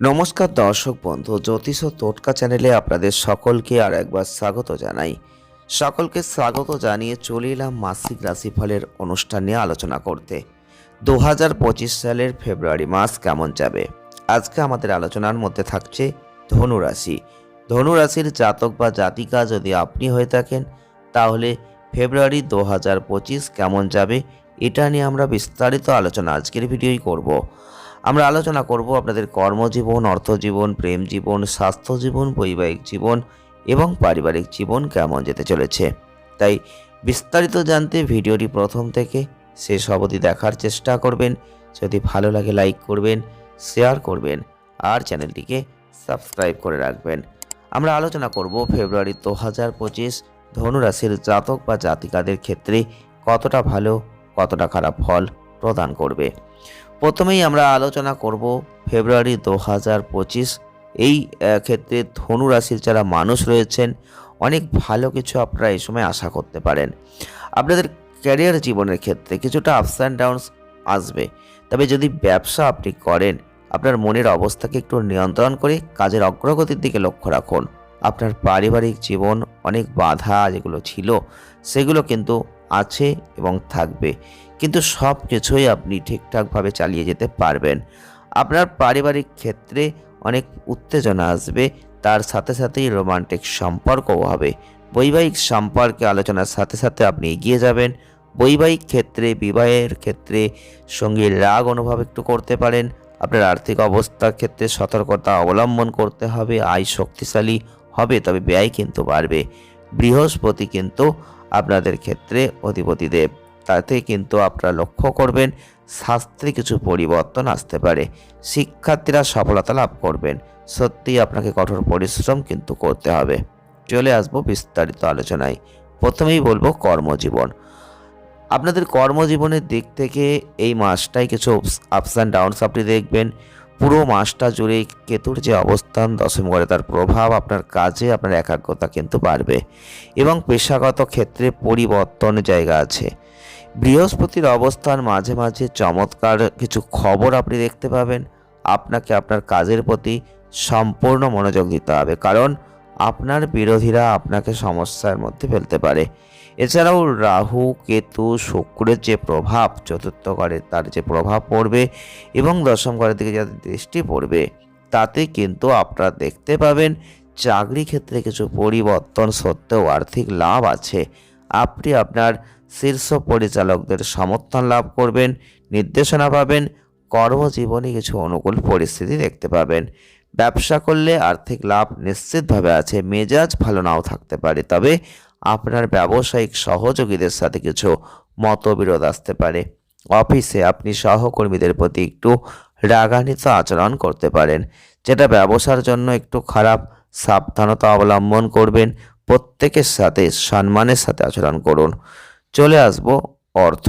নমস্কার দর্শক বন্ধু, জ্যোতিষ টোটকা চ্যানেলে আপনাদের সকলকে আর একবার স্বাগত জানাই। সকলকে স্বাগত জানিয়ে চলে এলাম মাসিক রাশিফলের অনুষ্ঠান নিয়ে আলোচনা করতে। দু হাজার পঁচিশ সালের ফেব্রুয়ারি মাস কেমন যাবে? আজকে আমাদের আলোচনার মধ্যে থাকছে ধনুরাশি। ধনুরাশির জাতক বা জাতিকা যদি আপনি হয়ে থাকেন, তাহলে ফেব্রুয়ারি দু হাজার পঁচিশ কেমন যাবে? এটা নিয়ে আমরা বিস্তারিত আলোচনা আজকের ভিডিওই করব। আমরা আলোচনা করব আপনাদের কর্মজীবন, অর্থজীবন, প্রেম জীবন, স্বাস্থ্য জীবন, বৈবাহিক জীবন এবং পারিবারিক জীবন কেমন যেতে চলেছে। তাই বিস্তারিত জানতে ভিডিওটি প্রথম থেকে শেষ অবধি দেখার চেষ্টা করবেন। যদি ভালো লাগে লাইক করবেন, শেয়ার করবেন আর চ্যানেলটিকে সাবস্ক্রাইব করে রাখবেন। আমরা আলোচনা করব ফেব্রুয়ারি দু হাজার পঁচিশ ধনুরাশির জাতক বা জাতিকাদের ক্ষেত্রে কতটা ভালো, কতটা খারাপ ফল। প্রদান করবে। প্রথমেই আমরা আলোচনা করব ফেব্রুয়ারি দু হাজার পঁচিশ। এই ক্ষেত্রে ধনু রাশির যারা মানুষ রয়েছেন, অনেক ভালো কিছু আপনারা এই সময় আশা করতে পারেন। আপনাদের ক্যারিয়ার জীবনের ক্ষেত্রে কিছুটা আপস অ্যান্ড ডাউনস আসবে। তবে যদি ব্যবসা আপনি করেন, আপনার মনের অবস্থাকে একটু নিয়ন্ত্রণ করে কাজের অগ্রগতির দিকে লক্ষ্য রাখুন। আপনার পারিবারিক জীবন অনেক বাধা যেগুলো ছিল, সেগুলো কিন্তু আছে এবং থাকবে। কিন্তু সব কিছুই আপনি ঠিকঠাকভাবে চালিয়ে যেতে পারবেন। আপনার পারিবারিক ক্ষেত্রে অনেক উত্তেজনা আসবে, তার সাথে সাথেই রোমান্টিক সম্পর্কও হবে। বৈবাহিক সম্পর্কে আলোচনার সাথে সাথে আপনি এগিয়ে যাবেন। বৈবাহিক ক্ষেত্রে, বিবাহের ক্ষেত্রে সঙ্গীর রাগ অনুভব একটু করতে পারেন। আপনার আর্থিক অবস্থার ক্ষেত্রে সতর্কতা অবলম্বন করতে হবে, আয় শক্তিশালী হবে, তবে ব্যয় কিন্তু বাড়বে। বৃহস্পতি কিন্তু আপনাদের ক্ষেত্রে অধিপতি দেব তাতে কিন্তু আপনারা লক্ষ্য করবেন শাস্ত্রে কিছু পরিবর্তন আসতে পারে। শিক্ষার্থীরা সফলতা লাভ করবেন। সত্যি আপনাকে কঠোর পরিশ্রম কিন্তু করতে হবে। চলে আসব বিস্তারিত আলোচনায়। প্রথমেই বলব কর্মজীবন। আপনাদের কর্মজীবনের দিক থেকে এই মাসটাই কিছু আপস অ্যান্ড ডাউনস আপনি দেখবেন। পুরো মাসটা জুড়েই কেতুর যে অবস্থান, দশম ঘরে তার প্রভাব, আপনার কাজে, আপনার একাগ্রতা কিন্তু বাড়বে। এবং পেশাগত ক্ষেত্রে পরিবর্তন জায়গা আছে। বৃহস্পতির অবস্থান মাঝে মাঝে চমৎকার কিছু খবর আপনি দেখতে পাবেন। আপনাকে আপনার কাজের প্রতি সম্পূর্ণ মনোযোগ দিতে হবে, কারণ আপনার বিরোধীরা আপনাকে সমস্যার মধ্যে ফেলতে পারে। এছাড়াও রাহু, কেতু, শুক্রের যে প্রভাব, চতুর্থ ঘরে তার যে প্রভাব পড়বে এবং দশম ঘরের দিকে যাদের দৃষ্টি পড়বে, তাতে কিন্তু আপনারা দেখতে পাবেন চাকরি ক্ষেত্রে কিছু পরিবর্তন সত্ত্বেও আর্থিক লাভ আছে। আপনি আপনার শীর্ষ পরিচালকদের সমর্থন লাভ করবেন, নির্দেশনা পাবেন, কর্মজীবনে কিছু অনুকূল পরিস্থিতি দেখতে পাবেন। ব্যবসা করলে আর্থিক লাভ নিশ্চিতভাবে আছে, মেজাজ ভালো নাও থাকতে পারে, তবে আপনার ব্যবসায়িক সহযোগীদের সাথে কিছু মতবিরোধ আসতে পারে। অফিসে আপনি সহকর্মীদের প্রতি একটু রাগান্বিত আচরণ করতে পারেন, যেটা ব্যবসার জন্য একটু খারাপ সাবধানতা অবলম্বন করবেন। প্রত্যেকের সাথে সম্মানের সাথে আচরণ করুন। চলে আসব অর্থ।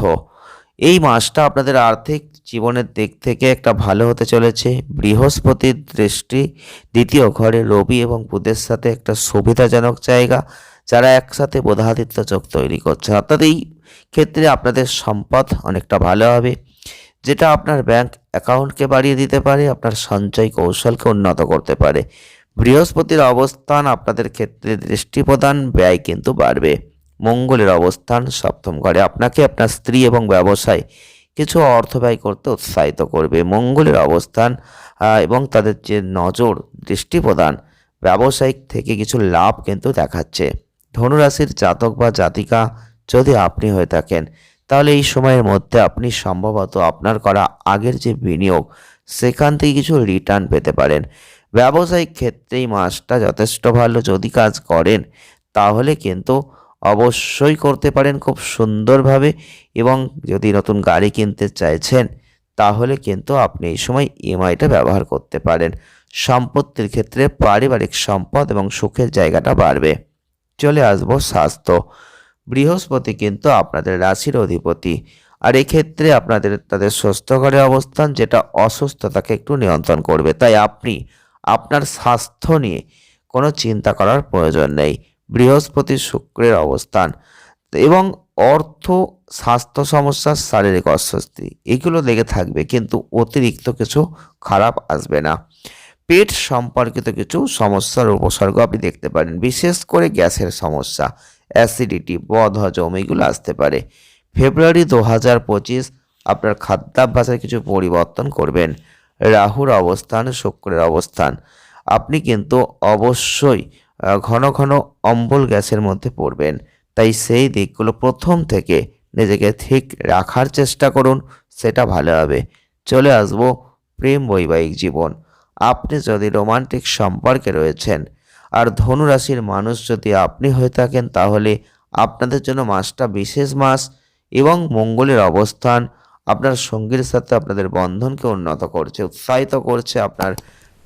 এই মাসটা আপনাদের আর্থিক জীবনের দিক থেকে একটা ভালো হতে চলেছে। বৃহস্পতির দৃষ্টি দ্বিতীয় ঘরে রবি এবং বুধের সাথে একটা সুবিধাজনক জায়গা, যারা একসাথে বোধাদিত্য চোখ তৈরি করছেন। অর্থাৎ এই ক্ষেত্রে আপনাদের সম্পদ অনেকটা ভালো হবে, যেটা আপনার ব্যাংক অ্যাকাউন্টকে বাড়িয়ে দিতে পারে, আপনার সঞ্চয় কৌশলকে উন্নত করতে পারে। বৃহস্পতির অবস্থান আপনাদের ক্ষেত্রে দৃষ্টি প্রদান ব্যয় কিন্তু বাড়বে। মঙ্গলের অবস্থান সপ্তম ঘরে আপনাকে আপনার স্ত্রী এবং ব্যবসায় কিছু অর্থ ব্যয় করতে উৎসাহিত করবে। মঙ্গলের অবস্থান এবং তাদের যে নজর দৃষ্টি প্রদান ব্যবসায়িক থেকে কিছু লাভ কিন্তু দেখাচ্ছে। ধনুরাশির জাতক বা জাতিকা যদি আপনি হয়ে থাকেন, তাহলে এই সময়ের মধ্যে আপনি সম্ভবত আপনার করা আগের যে বিনিয়োগ, সেখান থেকে কিছু রিটার্ন পেতে পারেন। ব্যবসায়িক ক্ষেত্রে এই যথেষ্ট ভালো। যদি কাজ করেন, তাহলে কিন্তু অবশ্যই করতে পারেন খুব সুন্দরভাবে এবং যদি নতুন গাড়ি কিনতে চাইছেন, তাহলে কিন্তু আপনি এই সময় ইএমআইটা ব্যবহার করতে পারেন। সম্পত্তির ক্ষেত্রে পারিবারিক সম্পদ এবং সুখের জায়গাটা বাড়বে। চলে আসব স্বাস্থ্য। বৃহস্পতি কিন্তু আপনাদের রাশির অধিপতি। আর এক্ষেত্রে আপনাদের তাদের সুস্থ ঘরে অবস্থান, যেটা অসুস্থতাকে একটু নিয়ন্ত্রণ করবে। তাই আপনি আপনার স্বাস্থ্য নিয়ে কোনো চিন্তা করার প্রয়োজন নেই। বৃহস্পতি শুক্রের অবস্থান এবং অর্থ, স্বাস্থ্য সমস্যা, শারীরিক অস্বস্তি, এগুলো লেগে থাকবে, কিন্তু অতিরিক্ত কিছু খারাপ আসবে না। পেট সম্পর্কিত কিছু সমস্যার উপসর্গ আপনি দেখতে পারেন, বিশেষ করে গ্যাসের সমস্যা, অ্যাসিডিটি বদহজম এগুলো আসতে পারে। ফেব্রুয়ারি দু হাজার পঁচিশ, আপনার খাদ্যাভ্যাসের কিছু পরিবর্তন করবেন। রাহুর অবস্থান, শুক্রের অবস্থান। আপনি কিন্তু অবশ্যই ঘন ঘন অম্বল গ্যাসের মধ্যে পড়বেন। তাই সেই দিকগুলো প্রথম থেকে নিজেকে ঠিক রাখার চেষ্টা করুন, সেটা ভালো হবে। চলে আসব প্রেম বৈবাহিক জীবন। আপনি যদি রোমান্টিক সম্পর্কে রয়েছেন, আর ধনুরাশির মানুষ যদি আপনি হয়ে থাকেন, তাহলে আপনাদের জন্য মাসটা বিশেষ মাস এবং মঙ্গলের অবস্থান আপনার সঙ্গীর সাথে আপনাদের বন্ধনকে উন্নত করছে, উৎসাহিত করছে, আপনার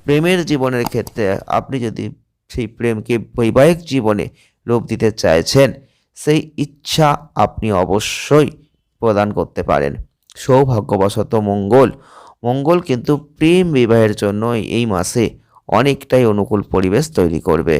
প্রেমের জীবনের ক্ষেত্রে আপনি যদি সেই প্রেমকে বৈবাহিক জীবনে রূপ দিতে চাইছেন, সেই ইচ্ছা আপনি অবশ্যই প্রদান করতে পারেন। সৌভাগ্যবশত মঙ্গল মঙ্গল কিন্তু প্রেম বিবাহের জন্য এই মাসে অনেকটাই অনুকূল পরিবেশ তৈরি করবে।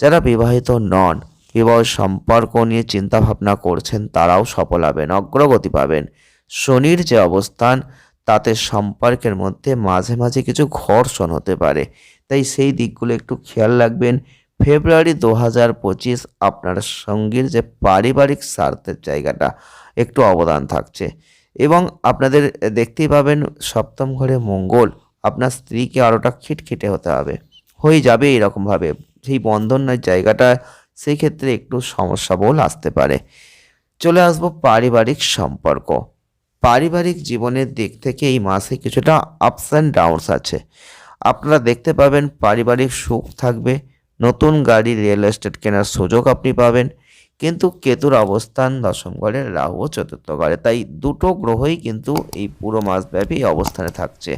যারা বিবাহিত নন, বিবাহ সম্পর্ক নিয়ে চিন্তাভাবনা করছেন, তারাও সফল হবেন, অগ্রগতি পাবেন। শনির যে অবস্থান, তাতে সম্পর্কের মধ্যে মাঝে মাঝে কিছু ঘর্ষণ হতে পারে। তাই সেই দিকগুলো একটু খেয়াল রাখবেন। ফেব্রুয়ারি দু হাজার পঁচিশ আপনার সঙ্গীর যে পারিবারিক স্বার্থের জায়গাটা একটু অবদান থাকছে। এবং আপনাদের দেখতেই পাবেন, সপ্তম ঘরে মঙ্গল, আপনার স্ত্রীকে আরোটা খিটখিটে হতে হবে। হয়ে যাবে এরকমভাবে। সেই বন্ধনের জায়গাটা সেই ক্ষেত্রে একটু সমস্যা বল আসতে পারে। চলে আসব পারিবারিক সম্পর্ক। পারিবারিক জীবনের দিক থেকে এই মাসে কিছুটা আপস অ্যান্ড ডাউনস আছে। আপনারা দেখতে পাবেন পারিবারিক সুখ থাকবে, নতুন গাড়ি রিয়েল এস্টেট কেনার সুযোগ আপনি পাবেন, কিন্তু কেতুর অবস্থান দশম ঘরে রাহু ও চতুর্থ ঘরে তাই দুটো গ্রহই কিন্তু এই পুরো মাসব্যাপী অবস্থানে থাকছে,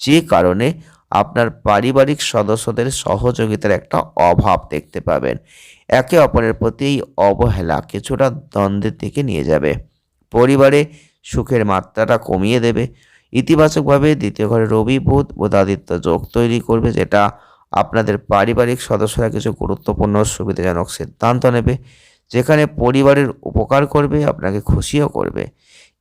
যে কারণে আপনার পারিবারিক সদস্যদের সহযোগিতার একটা অভাব দেখতে পাবেন। একে অপরের প্রতি এই অবহেলা কিছুটা দ্বন্দ্বের দিকে নিয়ে যাবে। পরিবারে সুখের মাত্রাটা কমিয়ে দেবে। ইতিবাচকভাবে দ্বিতীয় ঘরে রবি, বুধ, বোধাদিত্য যোগ তৈরি করবে, যেটা আপনাদের পারিবারিক সদস্যরা কিছু গুরুত্বপূর্ণ সুবিধাজনক সিদ্ধান্ত নেবে, যেখানে পরিবারের উপকার করবে, আপনাকে খুশিও করবে।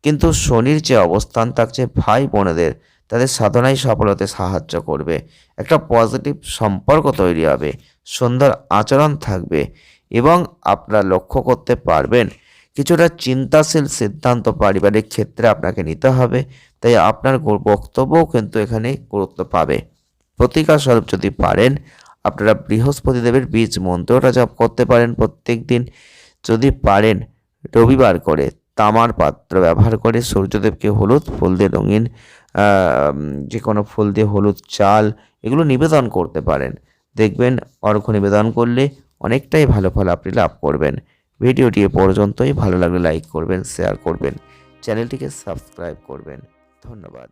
কিন্তু শনির যে অবস্থান থাকছে ভাই বোনেদের তাদের সাধনায় সফল হতে সাহায্য করবে। একটা পজিটিভ সম্পর্ক তৈরি হবে, সুন্দর আচরণ থাকবে এবং আপনারা লক্ষ্য করতে পারবেন কিছুটা চিন্তাশীল সিদ্ধান্ত পারিবারিক ক্ষেত্রে আপনাকে নিতে হবে, তাই আপনার বক্তব্যও কিন্তু এখানে গুরুত্ব পাবে। প্রতিকার স্বরূপ যদি পারেন, আপনারা বৃহস্পতি দেবের বীজ মন্ত্রটা জপ করতে পারেন প্রত্যেক দিন। যদি পারেন, রবিবার করে তামার পাত্র ব্যবহার করে সূর্যদেবকে হলুদ ফুল দিয়ে রঙিন যে কোনো ফুল দিয়ে হলুদ চাল এগুলো নিবেদন করতে পারেন। দেখবেন অর্ঘ্য নিবেদন করলে অনেকটাই ভালো ফল আপনি লাভ করবেন। ভিডিওটি এ পর্যন্তই। ভালো লাগলে লাইক করবেন শেয়ার করবেন চ্যানেলটিকে সাবস্ক্রাইব করবেন। ধন্যবাদ।